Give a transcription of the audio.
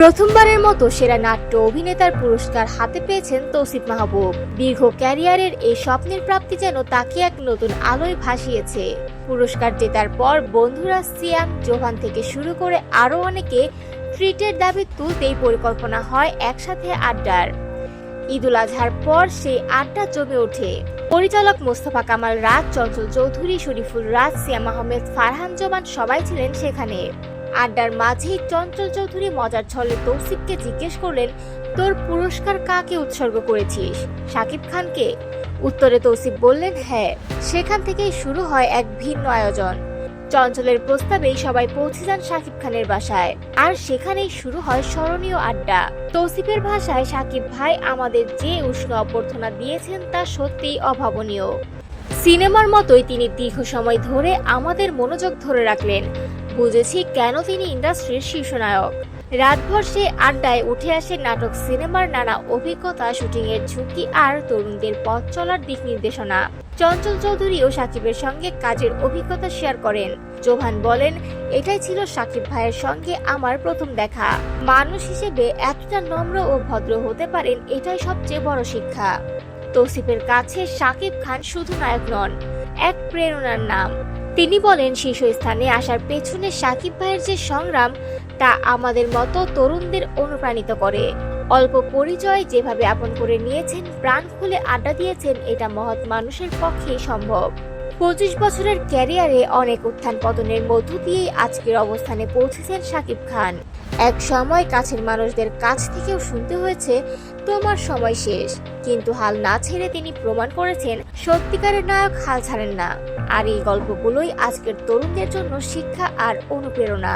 প্রথমবারের মতো সেরা নাট্য অভিনেতার পুরস্কার হাতে পেয়েছেন তৌসিফ মাহবুব। দীর্ঘ ক্যারিয়ারের এই স্বপ্নের প্রাপ্তি যেন তাকে এক নতুন আলোয় ভাসিয়েছে। পুরস্কার জেতার পর বন্ধুরা সিয়াম জোহান থেকে শুরু করে আরও অনেকে ট্রিটের দাবি তুলতেই পরিকল্পনা হয় একসাথে আড্ডার। ঈদুল আজহার পর সেই আড্ডা জমে ওঠে। পরিচালক মোস্তফা কামাল, রাজ চঞ্চল চৌধুরী, শরীফুল রাজ, সিয়াম আহমেদ, ফারহান জমান সবাই ছিলেন সেখানে। আড্ডার মাঝেই চঞ্চল চৌধুরী মজার ছলে তৌসিফকে জিজ্ঞেস করলেন, তোর পুরস্কার কাকে উৎসর্গ করেছিস? শাকিব খানকে। উত্তরে তৌসিফ বললেন হ্যাঁ সেখান থেকেই শুরু হয় এক ভিন্ন আয়োজন। চঞ্চলের প্রস্তাবেই সবাই পৌঁছে যান শাকিব খানের বাসায়। আর সেখানেই শুরু হয় স্মরণীয় আড্ডা। তৌসিফের ভাষায় শাকিব ভাই আমাদের যে উষ্ণ অভ্যর্থনা দিয়েছেন তা সত্যিই অভাবনীয়। সিনেমার মতোই তিনি দীর্ঘ সময় ধরে আমাদের মনোযোগ ধরে রাখলেন। বুঝেছি কেন তিনি ইন্ডাস্ট্রির শীর্ষনায়ক। রাতভর সে আড্ডায় উঠে আসে নাটক, সিনেমার নানা অভিজ্ঞতা, শুটিংয়ের ঝুঁকি আর তরুণদের পথ চলার দিক নির্দেশনা। চঞ্চল চৌধুরী ও সাকিবের সঙ্গে কাজের অভিজ্ঞতা শেয়ার করেন। জোহান বলেন, এটাই ছিল সাকিব ভাইয়ের সঙ্গে আমার প্রথম দেখা। মানুষ হিসেবে এতটা নম্র ও ভদ্র হতে পারেন, এটাই সবচেয়ে বড় শিক্ষা। তৌসিফের কাছে সাকিব খান শুধু নায়ক নন, এক প্রেরণার নাম। তিনি বলেন, শীর্ষস্থানে আসার পেছনে সাকিব ভাইয়ের যে সংগ্রাম, তা আমাদের মতো তরুণদের অনুপ্রাণিত করে। অল্প পরিচয় যেভাবে আপন করে নিয়েছেন, প্রাণ খুলে আড্ডা দিয়েছেন, এটা মহৎ মানুষের পক্ষেই সম্ভব। পঁচিশ বছরের ক্যারিয়ারে অনেক উত্থান পতনের মধ্য দিয়েই আজকের অবস্থানে পৌঁছেছেন সাকিব খান। এক সময় কাছের মানুষদের কাছ থেকেও শুনতে হয়েছে, তোমার সময় শেষ। কিন্তু হাল না ছেড়ে তিনি প্রমাণ করেছেন, সত্যিকারের নায়ক হাল ছাড়েন না। আর এই গল্পগুলোই আজকের তরুণদের জন্য শিক্ষা আর অনুপ্রেরণা।